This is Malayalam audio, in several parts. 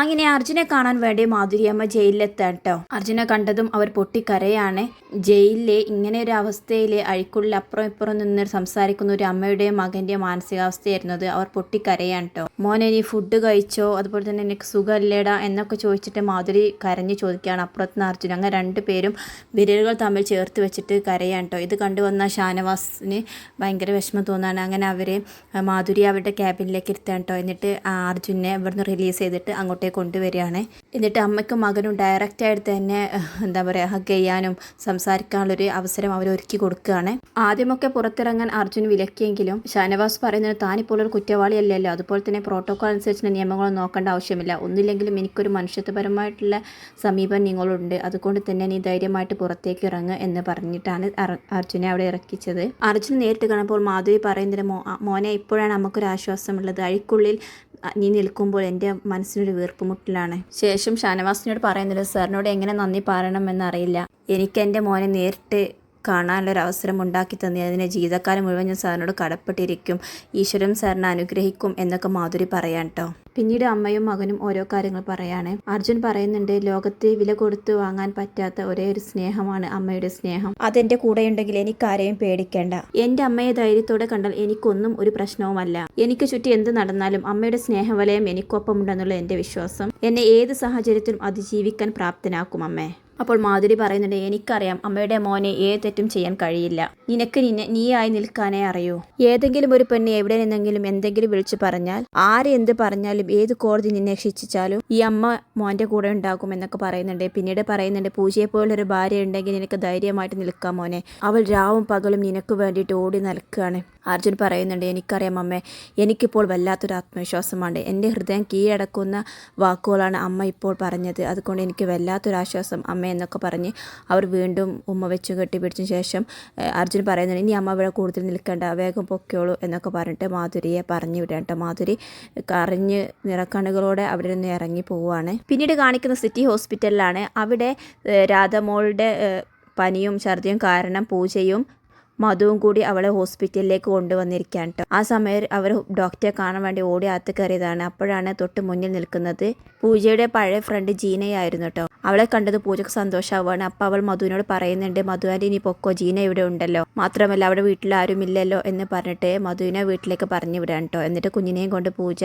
അങ്ങനെ അർജുനെ കാണാൻ വേണ്ടി മാധുരിയമ്മ ജയിലിലെത്താം കേട്ടോ അർജുനെ കണ്ടതും അവർ പൊട്ടിക്കരയാണ്. ജയിലിലെ ഇങ്ങനെ ഒരു അവസ്ഥയിൽ അഴിക്കുള്ളിൽ അപ്പുറം ഇപ്പുറം നിന്ന് സംസാരിക്കുന്ന ഒരു അമ്മയുടെയും മാനസികാവസ്ഥയായിരുന്നു അത് അവർ പൊട്ടിക്കരയാണ് കേട്ടോ മോനെ നീ ഫുഡ് കഴിച്ചോ? അതുപോലെ തന്നെ എനിക്ക് സുഖമല്ലേടാ? എന്നൊക്കെ ചോദിച്ചിട്ട് മാധുരി കരഞ്ഞു ചോദിക്കുകയാണ്. അപ്പുറത്ത് നിന്ന് അർജുൻ അങ്ങനെ രണ്ടുപേരും വിരലുകൾ തമ്മിൽ ചേർത്ത് വെച്ചിട്ട് കരയാണ് കേട്ടോ ഇത് കണ്ടുവന്ന ഷാനവാസിന് ഭയങ്കര വിഷമം തോന്നാണ് അങ്ങനെ അവരെ മാധുരി അവരുടെ ക്യാബിനിലേക്ക് ഇരുത്താൻ കേട്ടോ എന്നിട്ട് അർജുനെ ഇവിടുന്ന് റിലീസ് ചെയ്തിട്ട് അങ്ങോട്ടേക്ക് കൊണ്ടുവരികയാണ്. എന്നിട്ട് അമ്മയ്ക്കും മകനും ഡയറക്റ്റായിട്ട് തന്നെ എന്താ പറയുക ഹഗ് ചെയ്യാനും സംസാരിക്കാനുള്ളൊരു അവസരം അവർ ഒരുക്കി കൊടുക്കുകയാണ്. ആദ്യമൊക്കെ പുറത്തിറങ്ങാൻ അർജുൻ വിലക്കിയെങ്കിലും ഷാനവാസ് പറയുന്നത് താനിപ്പോൾ ഒരു കുറ്റവാളിയല്ലല്ലോ. അതുപോലെ തന്നെ പ്രോട്ടോകോൾ അനുസരിച്ചുള്ള നിയമങ്ങളൊന്നും നോക്കേണ്ട ആവശ്യമില്ല. ഒന്നില്ലെങ്കിലും എനിക്കൊരു മനുഷ്യത്വപരമായിട്ടുള്ള സമീപം നിങ്ങളുണ്ട്. അതുകൊണ്ട് തന്നെ നീ ധൈര്യമായിട്ട് പുറത്തേക്ക് ഇറങ്ങുക എന്ന് പറഞ്ഞിട്ടാണ് അർ- അർജുനെ അവിടെ ഇറക്കിച്ചത്. അർജുൻ നേരിട്ട് കാണുമ്പോൾ മാധുരി പറയുന്നതിന് മോനെ ഇപ്പോഴാണ് നമുക്കൊരു ആശ്വാസമുള്ളത് അഴിക്കുള്ളിൽ നീ നിൽക്കുമ്പോൾ എന്റെ മനസ്സിനൊരു വീർപ്പുമുട്ടിലാണ് ശേഷം ഷാനവാസിനോട് പറയുന്നില്ല സാറിനോട് എങ്ങനെ നന്ദി പറയണമെന്നറിയില്ല എനിക്ക് എന്റെ മോനെ നേരിട്ട് കാണാനുള്ളൊരു അവസരം ഉണ്ടാക്കി തന്നതിന് ജീവിതകാലം മുഴുവൻ ഞാൻ സാറിനോട് കടപ്പെട്ടിരിക്കും. ഈശ്വരൻ സാറിനെ അനുഗ്രഹിക്കും എന്നൊക്കെ മാധുരി പറയാൻ കേട്ടോ പിന്നീട് അമ്മയും മകനും ഓരോ കാര്യങ്ങൾ പറയാണ്. അർജുൻ പറയുന്നുണ്ട് ലോകത്തെ വില കൊടുത്ത് വാങ്ങാൻ പറ്റാത്ത ഒരേ ഒരു സ്നേഹമാണ് അമ്മയുടെ സ്നേഹം. അതെന്റെ കൂടെയുണ്ടെങ്കിൽ എനിക്കാരെയും പേടിക്കേണ്ട. എന്റെ അമ്മയെ ധൈര്യത്തോടെ കണ്ടാൽ എനിക്കൊന്നും ഒരു പ്രശ്നവുമല്ല. എനിക്ക് ചുറ്റി എന്ത് നടന്നാലും അമ്മയുടെ സ്നേഹവലയം എനിക്കൊപ്പമുണ്ടെന്നുള്ള എന്റെ വിശ്വാസം. എന്നെ ഏത് സാഹചര്യത്തിലും അതിജീവിക്കാൻ പ്രാപ്തനാക്കും അമ്മേ. അപ്പോൾ മാധുരി പറയുന്നുണ്ട് എനിക്കറിയാം അമ്മയുടെ മോനെ ഏത് തെറ്റും ചെയ്യാൻ കഴിയില്ല. നിനക്ക് നിന്നെ നീയായി നിൽക്കാനേ അറിയൂ. ഏതെങ്കിലും ഒരു പെണ്ണ് എവിടെ നിന്നെങ്കിലും എന്തെങ്കിലും വിളിച്ചു പറഞ്ഞാൽ ആര് എന്ത് പറഞ്ഞാലും ഏത് കോടതി നിന്നെ ശിക്ഷിച്ചാലും ഈ അമ്മ മോന്റെ കൂടെ ഉണ്ടാകും എന്നൊക്കെ പറയുന്നുണ്ട്. പിന്നീട് പറയുന്നുണ്ട് പൂജയെ പോലൊരു ഭാര്യ ഉണ്ടെങ്കിൽ നിനക്ക് ധൈര്യമായിട്ട് നിൽക്കാം മോനെ. അവൾ രാവും പകലും നിനക്ക് വേണ്ടിയിട്ട് ഓടി നിൽക്കുകയാണ് അർജുൻ പറയുന്നുണ്ട് എനിക്കറിയാം അമ്മേ എനിക്കിപ്പോൾ വല്ലാത്തൊരു ആത്മവിശ്വാസമാണ്. എന്റെ ഹൃദയം കീഴടക്കുന്ന വാക്കുകളാണ് അമ്മ ഇപ്പോൾ പറഞ്ഞത്. അതുകൊണ്ട് എനിക്ക് വല്ലാത്തൊരു ആശ്വാസം അമ്മ എന്നൊക്കെ പറഞ്ഞ് അവർ വീണ്ടും ഉമ്മ വെച്ച് കെട്ടിപ്പിടിച്ച ശേഷം അർജുൻ പറയുന്നുണ്ട് ഇനി അമ്മ ഇവിടെ കൂടുതൽ നിൽക്കേണ്ട വേഗം പൊക്കോളൂ എന്നൊക്കെ പറഞ്ഞിട്ട് മാധുരിയെ പറഞ്ഞു വിടേണ്ട മാധുരി കറിഞ്ഞ് നിറക്കണ്ണുകളോടെ അവിടെ നിന്ന് ഇറങ്ങി പോവുകയാണ്. പിന്നീട് കാണിക്കുന്ന സിറ്റി ഹോസ്പിറ്റലിലാണ് അവിടെ രാധമോളുടെ പനിയും ഛർദിയും കാരണം പൂജയും മധുവും കൂടി അവളെ ഹോസ്പിറ്റലിലേക്ക് കൊണ്ടുവന്നിരിക്കാൻ കേട്ടോ. ആ സമയം അവർ ഡോക്ടറെ കാണാൻ വേണ്ടി ഓടി അകത്ത് കയറിയതാണ്. അപ്പോഴാണ് തൊട്ട് മുന്നിൽ നിൽക്കുന്നത് പൂജയുടെ പഴയ ഫ്രണ്ട് ജീനയായിരുന്നു കേട്ടോ. അവളെ കണ്ടത് പൂജക്ക് സന്തോഷമാവാണ് അപ്പോൾ അവൾ മധുവിനോട് പറയുന്നുണ്ട് മധു ആന്റി ഇനി പൊക്കോ? ജീന ഇവിടെ ഉണ്ടല്ലോ. മാത്രമല്ല അവിടെ വീട്ടിൽ ആരും ഇല്ലല്ലോ എന്ന് പറഞ്ഞിട്ട് മധുവിനെ വീട്ടിലേക്ക് പറഞ്ഞു വിടാൻ കേട്ടോ. എന്നിട്ട് കുഞ്ഞിനെയും കൊണ്ട് പൂജ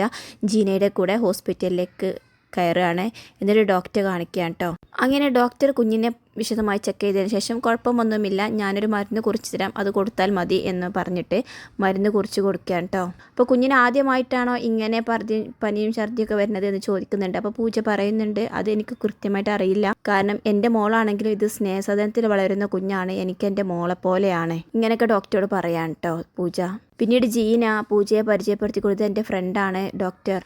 ജീനയുടെ കൂടെ ഹോസ്പിറ്റലിലേക്ക് കയറുകയാണ്. എന്നിട്ട് ഡോക്ടറെ കാണിക്കുകയാണ് കേട്ടോ അങ്ങനെ ഡോക്ടർ കുഞ്ഞിനെ വിശദമായി ചെക്ക് ചെയ്തതിന് ശേഷം കുഴപ്പമൊന്നുമില്ല ഞാനൊരു മരുന്ന് കുറിച്ച് തരാം അത് കൊടുത്താൽ മതി എന്ന് പറഞ്ഞിട്ട് മരുന്ന് കുറിച്ച് കൊടുക്കുകയാണ് കേട്ടോ അപ്പോൾ കുഞ്ഞിന് ആദ്യമായിട്ടാണോ ഇങ്ങനെ പറഞ്ഞ് പനിയും ഛർദിയൊക്കെ വരുന്നത് എന്ന് ചോദിക്കുന്നുണ്ട്. അപ്പോൾ പൂജ പറയുന്നുണ്ട് അത് എനിക്ക് കൃത്യമായിട്ട് അറിയില്ല. കാരണം എന്റെ മോളാണെങ്കിലും ഇത് സ്നേഹസദനത്തിൽ വളരുന്ന കുഞ്ഞാണ് എനിക്ക് എന്റെ മോളെ പോലെയാണ്. ഇങ്ങനെയൊക്കെ ഡോക്ടറോട് പറയാൻ കേട്ടോ പൂജ. പിന്നീട് ജീന പൂജയെ പരിചയപ്പെടുത്തി കൊടുത്തത് എന്റെ ഫ്രണ്ടാണ് ഡോക്ടർ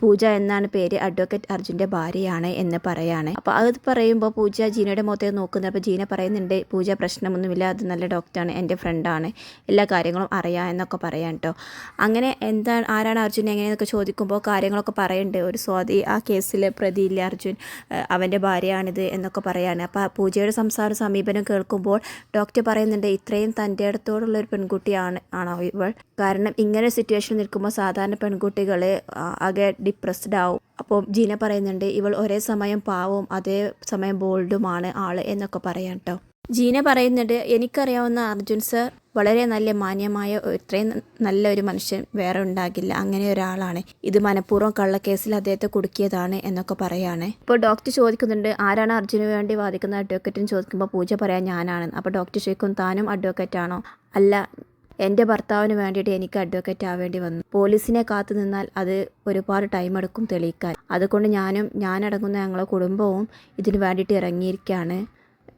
പൂജ എന്നാണ് പേര്. അഡ്വക്കേറ്റ് അർജുന്റെ ഭാര്യയാണ് എന്ന് പറയാണ്. അപ്പോൾ അത് പറയുമ്പോൾ പൂജ ജീനയുടെ മുഖത്തേക്ക് നോക്കുന്നത്. അപ്പോൾ ജീന പറയുന്നുണ്ട് പൂജ പ്രശ്നമൊന്നുമില്ല. അത് നല്ല ഡോക്ടറാണ് എന്റെ ഫ്രണ്ടാണ് എല്ലാ കാര്യങ്ങളും അറിയാം എന്നൊക്കെ പറയാം കേട്ടോ അങ്ങനെ എന്താണ് ആരാണ് അർജുൻ എങ്ങനെയെന്നൊക്കെ ചോദിക്കുമ്പോൾ കാര്യങ്ങളൊക്കെ പറയുന്നുണ്ട് ഒരു സ്വാതി ആ കേസിൽ പ്രതിയില്ല അർജുൻ. അവന്റെ ഭാര്യയാണിത് എന്നൊക്കെ പറയാണ്. അപ്പോൾ പൂജയുടെ സംസാര സമീപനം കേൾക്കുമ്പോൾ ഡോക്ടർ പറയുന്നുണ്ട് ഇത്രയും തന്റെ അടുത്തോടുള്ള ഒരു പെൺകുട്ടിയാണ് ആണോ ഇവൾ? കാരണം ഇങ്ങനെ സിറ്റുവേഷൻ നിൽക്കുമ്പോൾ സാധാരണ പെൺകുട്ടികൾ ആകെ ഡിപ്രസ്ഡ് ആവും. അപ്പോൾ ജീന പറയുന്നുണ്ട് ഇവൾ ഒരേ സമയം പാവവും അതേ സമയം ബോൾഡുമാണ് ആൾ എന്നൊക്കെ പറയാം കേട്ടോ ജീന പറയുന്നുണ്ട് എനിക്കറിയാവുന്ന അർജുൻ സർ വളരെ നല്ല മാന്യമായ ഇത്രയും നല്ല ഒരു മനുഷ്യൻ വേറെ ഉണ്ടാകില്ല. അങ്ങനെ ഒരാളാണ്. ഇത് മനഃപൂർവം കള്ളക്കേസിൽ അദ്ദേഹത്തെ കുടുക്കിയതാണ് എന്നൊക്കെ പറയാണ്. ഇപ്പോൾ ഡോക്ടർ ചോദിക്കുന്നുണ്ട് ആരാണ് അർജുന് വേണ്ടി വാദിക്കുന്ന അഡ്വക്കേറ്റ് ചോദിക്കുമ്പോൾ പൂജ പറയാൻ ഞാനാണ്. അപ്പോൾ ഡോക്ടർ ചോദിക്കും താനും അഡ്വക്കേറ്റ് ആണോ? അല്ല എന്റെ ഭർത്താവിന് വേണ്ടിയിട്ട് എനിക്ക് അഡ്വക്കേറ്റ് ആവേണ്ടി വന്നു. പോലീസിനെ കാത്തു നിന്നാൽ അത് ഒരുപാട് ടൈം എടുക്കും തെളിയിക്കാൻ. അതുകൊണ്ട് ഞാനും ഞാനടങ്ങുന്ന ഞങ്ങളെ കുടുംബവും ഇതിന് വേണ്ടിയിട്ട് ഇറങ്ങിയിരിക്കുകയാണ്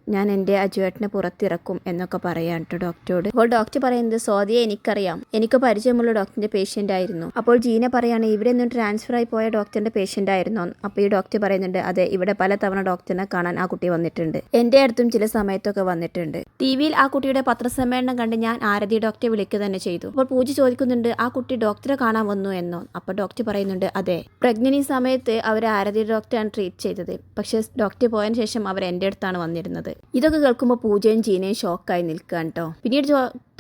ഞാൻ എന്റെ അജുവേട്ടനെ പുറത്തിറക്കും എന്നൊക്കെ പറയാൻ കേട്ടോ ഡോക്ടറോട്. അപ്പോൾ ഡോക്ടർ പറയുന്നത് സ്വാതിയെ എനിക്കറിയാം. എനിക്ക് പരിചയമുള്ള ഡോക്ടറിന്റെ പേഷ്യന്റ് ആയിരുന്നു. അപ്പോൾ ജീന പറയാണ് ഇവിടെ നിന്ന് ട്രാൻസ്ഫർ ആയി പോയ ഡോക്ടറിന്റെ പേഷ്യന്റ് ആയിരുന്നോ. അപ്പോൾ ഈ ഡോക്ടർ പറയുന്നുണ്ട് അതെ ഇവിടെ പല തവണ ഡോക്ടറിനെ കാണാൻ ആ കുട്ടി വന്നിട്ടുണ്ട്. എന്റെ അടുത്തും ചില സമയത്തൊക്കെ വന്നിട്ടുണ്ട്. ടി വിയിൽ ആ കുട്ടിയുടെ പത്രസമ്മേളനം കണ്ട് ഞാൻ ആരതി ഡോക്ടറെ വിളിക്കുക തന്നെ ചെയ്തു. അപ്പോൾ പൂജ ചോദിക്കുന്നുണ്ട് ആ കുട്ടി ഡോക്ടറെ കാണാൻ വന്നു എന്നോ? അപ്പോൾ ഡോക്ടർ പറയുന്നുണ്ട് അതെ. പ്രഗ്നനി സമയത്ത് അവർ ആരതി ഡോക്ടറാണ് ട്രീറ്റ് ചെയ്തത്. പക്ഷേ ഡോക്ടർ പോയതിന് ശേഷം അവർ എന്റെ അടുത്താണ് വന്നിരുന്നത്. ഇതൊക്കെ കേൾക്കുമ്പോൾ പൂജയും ജീനയും ഷോക്കായി നിൽക്കുകയാണ് കേട്ടോ പിന്നീട്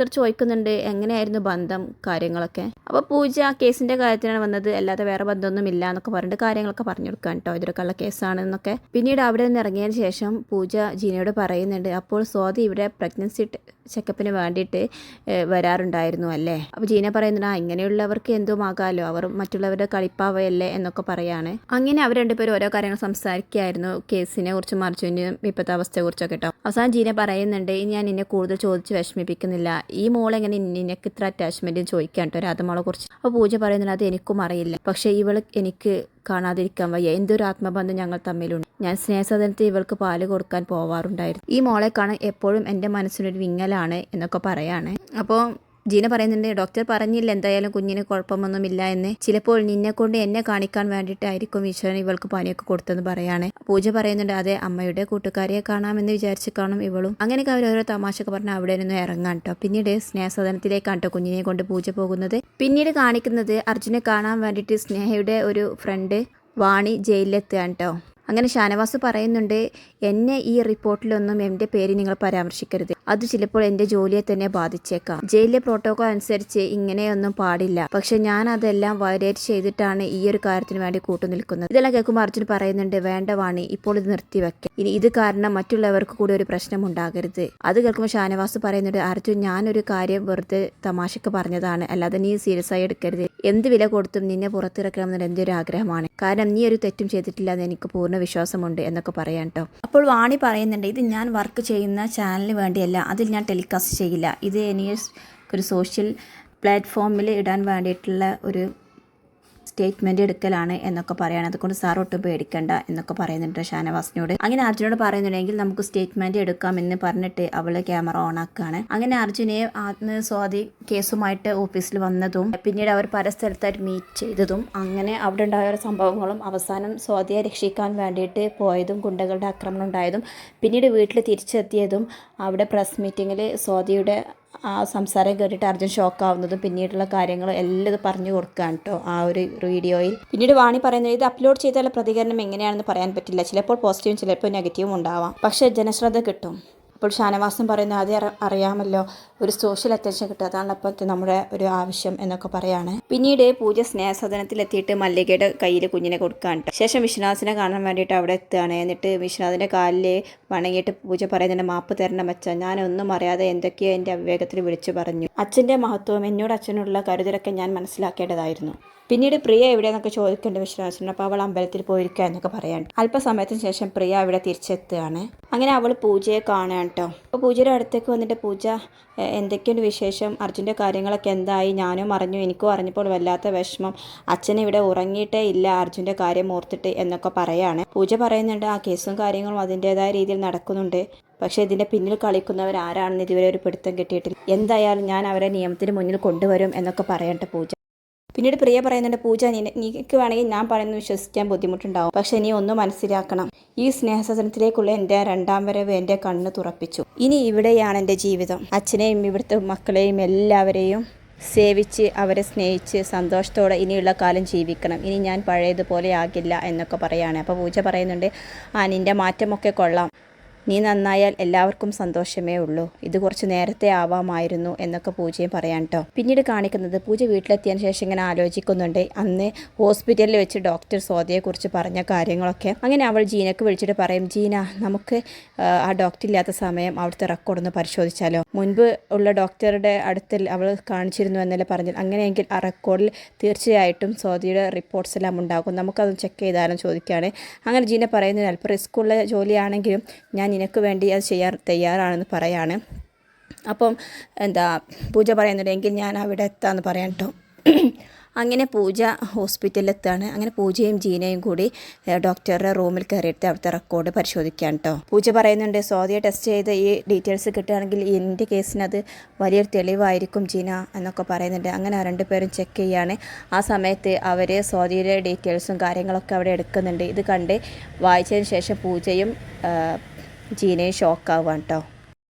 ഡോക്ടർ ചോദിക്കുന്നുണ്ട് എങ്ങനെയായിരുന്നു ബന്ധം കാര്യങ്ങളൊക്കെ? അപ്പോൾ പൂജ ആ കേസിന്റെ കാര്യത്തിനാണ് വന്നത്. അല്ലാതെ വേറെ ബന്ധമൊന്നും ഇല്ല എന്നൊക്കെ പറഞ്ഞിട്ട് കാര്യങ്ങളൊക്കെ പറഞ്ഞു കൊടുക്കാൻ കേട്ടോ ഇതൊരു കള്ള കേസാണെന്നൊക്കെ പിന്നീട് അവിടെ നിന്ന് ഇറങ്ങിയതിന് ശേഷം പൂജ ജീനയോട് പറയുന്നുണ്ട് അപ്പോൾ സ്വാതി ഇവിടെ പ്രഗ്നൻസി ചെക്കപ്പിന് വേണ്ടിയിട്ട് വരാറുണ്ടായിരുന്നു അല്ലേ? അപ്പോൾ ജീന പറയുന്നുണ്ട് ആ ഇങ്ങനെയുള്ളവർക്ക് എന്തും ആകാമല്ലോ അവർ മറ്റുള്ളവരുടെ കളിപ്പാവയല്ലേ? എന്നൊക്കെ പറയാണ്. അങ്ങനെ അവർ രണ്ടുപേരും ഓരോ കാര്യങ്ങൾ സംസാരിക്കുകയായിരുന്നു. കേസിനെ കുറിച്ചും അർജുനും ഇപ്പോഴത്തെ അവസ്ഥയെ കുറിച്ചൊക്കെ കേട്ടോ അവസാനം ജീന പറയുന്നുണ്ട് ഞാൻ നിന്നെ കൂടുതൽ ചോദിച്ച് വിഷമിപ്പിക്കുന്നില്ല. ഈ മോളെങ്ങനെ നിനക്ക് ഇത്ര അറ്റാച്ച്മെന്റ് ചോദിക്കാൻ കേട്ടോ രാധമോളെ കുറിച്ച്. അപ്പോൾ പൂജ പറയുന്നുണ്ട് അത് എനിക്കും അറിയില്ല. പക്ഷെ ഇവൾ എനിക്ക് കാണാതിരിക്കാൻ വയ്യ. എന്തൊരു ആത്മബന്ധം ഞങ്ങൾ തമ്മിലുണ്ട്. ഞാൻ സ്നേഹസദനത്തിൽ ഇവൾക്ക് പാൽ കൊടുക്കാൻ പോവാറുണ്ടായിരുന്നു. ഈ മോളെ കാണാൻ എപ്പോഴും എന്റെ മനസ്സിനൊരു വിങ്ങലാണ് എന്നൊക്കെ പറയാണ്. അപ്പോൾ ജീന പറയുന്നുണ്ട് ഡോക്ടർ പറഞ്ഞില്ല എന്തായാലും കുഞ്ഞിന് കുഴപ്പമൊന്നുമില്ല എന്ന്. ചിലപ്പോൾ നിന്നെ കൊണ്ട് എന്നെ കാണിക്കാൻ വേണ്ടിയിട്ടായിരിക്കും ഈശ്വരൻ ഇവൾക്ക് പനിയൊക്കെ കൊടുത്തെന്ന് പറയാണ്. പൂജ പറയുന്നുണ്ട് അതെ അമ്മയുടെ കൂട്ടുകാരിയെ കാണാമെന്ന് വിചാരിച്ച് കാണും ഇവളും. അങ്ങനെയൊക്കെ അവർ ഓരോ തമാശയൊക്കെ പറഞ്ഞ് അവിടെ നിന്ന് ഇറങ്ങാൻ കേട്ടോ. പിന്നീട് സ്നേഹസദനത്തിലേക്കാണ് കേട്ടോ കുഞ്ഞിനെ കൊണ്ട് പൂജ പോകുന്നത്. പിന്നീട് കാണിക്കുന്നത് അർജുനെ കാണാൻ വേണ്ടിയിട്ട് സ്നേഹയുടെ ഒരു ഫ്രണ്ട് വാണി ജയിലിലെത്തുകയാണ് കേട്ടോ. അങ്ങനെ ഷാനവാസ് പറയുന്നുണ്ട് എന്നെ ഈ റിപ്പോർട്ടിലൊന്നും എന്റെ പേര് നിങ്ങൾ പരാമർശിക്കരുത്. അത് ചിലപ്പോൾ എന്റെ ജോലിയെ തന്നെ ബാധിച്ചേക്കാം. ജയിലിലെ പ്രോട്ടോകോൾ അനുസരിച്ച് ഇങ്ങനെയൊന്നും പാടില്ല. പക്ഷെ ഞാൻ അതെല്ലാം വയലേറ്റ് ചെയ്തിട്ടാണ് ഈ ഒരു കാര്യത്തിന് വേണ്ടി കൂട്ടുനിൽക്കുന്നത്. ഇതെല്ലാം കേൾക്കുമ്പോൾ അർജുൻ പറയുന്നുണ്ട് വേണ്ട വാണി ഇപ്പോൾ ഇത് നിർത്തിവെക്കാം. ഇനി ഇത് കാരണം മറ്റുള്ളവർക്ക് കൂടി ഒരു പ്രശ്നം ഉണ്ടാകരുത്. അത് കേൾക്കുമ്പോൾ ഷാനവാസ് പറയുന്നുണ്ട് അർജുൻ ഞാനൊരു കാര്യം വെറുതെ തമാശക്ക് പറഞ്ഞതാണ്. അല്ലാതെ നീ സീരിയസ് ആയി എടുക്കരുത്. എന്ത് വില കൊടുത്തും നിന്നെ പുറത്തിറക്കണമെന്ന് എന്റെ ഒരു ആഗ്രഹമാണ്? കാരണം നീ ഒരു തെറ്റും ചെയ്തിട്ടില്ല എന്ന് എനിക്ക് പൂർണ വിശ്വാസമുണ്ട് എന്നൊക്കെ പറയാം കേട്ടോ. അപ്പോൾ വാണി പറയുന്നുണ്ട് ഇത് ഞാൻ വർക്ക് ചെയ്യുന്ന ചാനലിന് വേണ്ടിയല്ല അതിൽ ഞാൻ ടെലികാസ്റ്റ് ചെയ്യില്ല. ഇത് എനിക്ക് ഒരു സോഷ്യൽ പ്ലാറ്റ്ഫോമിൽ ഇടാൻ വേണ്ടിയിട്ടുള്ള ഒരു സ്റ്റേറ്റ്മെന്റ് എടുക്കലാണ് എന്നൊക്കെ പറയാണ്. അതുകൊണ്ട് സാർ ഒട്ടും പേടിക്കണ്ട എന്നൊക്കെ പറയുന്നുണ്ട് ഷാനവാസിനോട്. അങ്ങനെ അർജുനോട് പറയുന്നുണ്ടെങ്കിൽ നമുക്ക് സ്റ്റേറ്റ്മെന്റ് എടുക്കാമെന്ന് പറഞ്ഞിട്ട് അവൾ ക്യാമറ ഓൺ ആക്കുകയാണ് അങ്ങനെ അർജുനെ ആത്മസ്വാതി കേസുമായിട്ട് ഓഫീസിൽ വന്നതും പിന്നീട് അവർ പല സ്ഥലത്തായിട്ട് മീറ്റ് ചെയ്തതും അങ്ങനെ അവിടെ ഉണ്ടായ ഓരോ സംഭവങ്ങളും അവസാനം സ്വാതിയെ രക്ഷിക്കാൻ വേണ്ടിയിട്ട് പോയതും ഗുണ്ടകളുടെ ആക്രമണം ഉണ്ടായതും പിന്നീട് വീട്ടിൽ തിരിച്ചെത്തിയതും അവിടെ പ്രസ് മീറ്റിങ്ങിൽ സ്വാതിയുടെ ആ സംസാരം കേട്ടിട്ട് അർജുൻ ഷോക്കാവുന്നതും പിന്നീടുള്ള കാര്യങ്ങൾ എല്ലാം പറഞ്ഞു കൊടുക്കുകയാണ് കേട്ടോ ആ ഒരു വീഡിയോയിൽ. പിന്നീട് വാണി പറയുന്നത് ഇത് അപ്ലോഡ് ചെയ്താലുള്ള പ്രതികരണം എങ്ങനെയാണെന്ന് പറയാൻ പറ്റില്ല. ചിലപ്പോൾ പോസിറ്റീവും ചിലപ്പോൾ നെഗറ്റീവും ഉണ്ടാവാം. പക്ഷേ ജനശ്രദ്ധ കിട്ടും. അപ്പോൾ ഷാനവാസം പറയുന്നത് അതേ അറിയാമല്ലോ. ഒരു സോഷ്യൽ അറ്റൻഷൻ കിട്ടുക. അതാണ് അപ്പോഴത്തെ നമ്മുടെ ഒരു ആവശ്യം എന്നൊക്കെ പറയാണ്. പിന്നീട് പൂജ സ്നേഹസദനത്തിലെത്തിയിട്ട് മല്ലികയുടെ കയ്യിൽ കുഞ്ഞിനെ കൊടുക്കാണ്. ശേഷം വിശ്വനാഥിനെ കാണാൻ വേണ്ടിയിട്ട് അവിടെ എത്തുകയാണ്. എന്നിട്ട് വിശ്വനാഥിന്റെ കാലിൽ വണങ്ങിയിട്ട് പൂജ പറയുന്നുണ്ട് മാപ്പ് തരണം അച്ഛൻ ഞാനൊന്നും അറിയാതെ എന്തൊക്കെയോ എന്റെ അവിവേകത്തിൽ വിളിച്ചു പറഞ്ഞു. അച്ഛന്റെ മഹത്വം എന്നോട് അച്ഛനുള്ള കരുതലൊക്കെ ഞാൻ മനസ്സിലാക്കേണ്ടതായിരുന്നു. പിന്നീട് പ്രിയ എവിടെയെന്നൊക്കെ ചോദിക്കേണ്ട വിശ്വാസമുണ്ട് അപ്പോൾ അവൾ അമ്പലത്തിൽ പോയിരിക്കുക എന്നൊക്കെ പറയാൻ അല്പസമയത്തിന് ശേഷം പ്രിയ അവിടെ തിരിച്ചെത്തുകയാണ്. അങ്ങനെ അവൾ പൂജയെ കാണുകയാണ് കേട്ടോ അപ്പോൾ പൂജയുടെ അടുത്തേക്ക് വന്നിട്ട് പൂജ "എ, എന്തൊക്കെയുണ്ട് വിശേഷം? അർജുന്റെ കാര്യങ്ങളൊക്കെ എന്തായി? ഞാനും അറിഞ്ഞു. എനിക്കും അറിഞ്ഞപ്പോൾ വല്ലാത്ത വിഷമം. അച്ഛൻ ഇവിടെ ഉറങ്ങിയിട്ടേ ഇല്ല. അർജുന്റെ കാര്യം ഓർത്തിട്ട് എന്നൊക്കെ പറയാണ്. പൂജ പറയുന്നുണ്ട് ആ കേസും കാര്യങ്ങളും അതിന്റെതായ രീതിയിൽ നടക്കുന്നുണ്ട്. പക്ഷേ ഇതിന്റെ പിന്നിൽ കളിക്കുന്നവർ ആരാണെന്ന് ഇതുവരെ ഒരു പിടുത്തം കിട്ടിയിട്ടില്ല. എന്തായാലും ഞാൻ അവരെ നിയമത്തിന് മുന്നിൽ കൊണ്ടുവരും എന്നൊക്കെ പറയട്ടെ പൂജ. പിന്നീട് പ്രിയ പറയുന്നുണ്ട് പൂജ നീ നീക്ക് വേണമെങ്കിൽ ഞാൻ പറയുന്നത് വിശ്വസിക്കാൻ ബുദ്ധിമുട്ടുണ്ടാവും. പക്ഷെ നീ ഒന്ന് മനസ്സിലാക്കണം. ഈ സ്നേഹസദനത്തിലേക്കുള്ള എന്റെ രണ്ടാം വരവ് എന്റെ കണ്ണ് തുറപ്പിച്ചു. ഇനി ഇവിടെയാണ് എന്റെ ജീവിതം. അച്ഛനെയും ഇവിടുത്തെ മക്കളെയും എല്ലാവരെയും സേവിച്ച് അവരെ സ്നേഹിച്ച് സന്തോഷത്തോടെ ഇനിയുള്ള കാലം ജീവിക്കണം. ഇനി ഞാൻ പഴയതുപോലെ ആകില്ല എന്നൊക്കെ പറയാണ്. അപ്പോൾ പൂജ പറയുന്നുണ്ട് ആ നിന്റെ മാറ്റമൊക്കെ കൊള്ളാം. നീ നന്നായാൽ എല്ലാവർക്കും സന്തോഷമേ ഉള്ളൂ. ഇത് കുറച്ച് നേരത്തെ ആവാമായിരുന്നു എന്നൊക്കെ പൂജയും പറയാൻ കേട്ടോ പിന്നീട് കാണിക്കുന്നത് പൂജ വീട്ടിലെത്തിയതിന് ശേഷം ഇങ്ങനെ ആലോചിക്കുന്നുണ്ട്. അന്ന് ഹോസ്പിറ്റലിൽ വെച്ച് ഡോക്ടർ സ്വാതിയെക്കുറിച്ച് പറഞ്ഞ കാര്യങ്ങളൊക്കെ. അങ്ങനെ അവൾ ജീനക്ക് വിളിച്ചിട്ട് പറയും ജീന നമുക്ക് ആ, ഡോക്ടർ ഇല്ലാത്ത സമയം അവിടുത്തെ റെക്കോർഡ് ഒന്ന് പരിശോധിച്ചാലോ? മുൻപ് ഉള്ള ഡോക്ടറുടെ അടുത്തിൽ അവൾ കാണിച്ചിരുന്നു എന്നല്ലേ പറഞ്ഞു അങ്ങനെയെങ്കിൽ ആ റെക്കോർഡിൽ തീർച്ചയായിട്ടും സ്വാതിയുടെ റിപ്പോർട്ട്സ് എല്ലാം ഉണ്ടാകും. നമുക്കതൊന്ന് ചെക്ക് ചെയ്താലും ചോദിക്കുകയാണ്. അങ്ങനെ ജീന പറയുന്നത് അല്പം റിസ്ക്കുള്ള ജോലിയാണെങ്കിലും ഞാൻ നിനക്ക് വേണ്ടി അത് ചെയ്യാൻ തയ്യാറാണെന്ന് പറയാണ്. അപ്പം എന്താ പൂജ പറയുന്നുണ്ടെങ്കിൽ ഞാൻ അവിടെ എത്താമെന്ന് പറയാം കേട്ടോ അങ്ങനെ പൂജ ഹോസ്പിറ്റലിൽ എത്താണ് അങ്ങനെ പൂജയും ജീനയും കൂടി ഡോക്ടറുടെ റൂമിൽ കയറിയിട്ട് അവിടുത്തെ റെക്കോർഡ് പരിശോധിക്കാൻ കേട്ടോ പൂജ പറയുന്നുണ്ട് സ്വാതിയെ ടെസ്റ്റ് ചെയ്ത് ഈ ഡീറ്റെയിൽസ് കിട്ടുകയാണെങ്കിൽ എന്റെ കേസിനത് വലിയൊരു തെളിവായിരിക്കും ജീന എന്നൊക്കെ പറയുന്നുണ്ട്. അങ്ങനെ രണ്ടുപേരും ചെക്ക് ചെയ്യാണ്. ആ സമയത്ത് അവർ സ്വാതിയുടെ ഡീറ്റെയിൽസും കാര്യങ്ങളൊക്കെ അവിടെ എടുക്കുന്നുണ്ട്. ഇത് കണ്ട് വായിച്ചതിന് ശേഷം പൂജയും ജീനയും ഷോക്കാവാണ് കേട്ടോ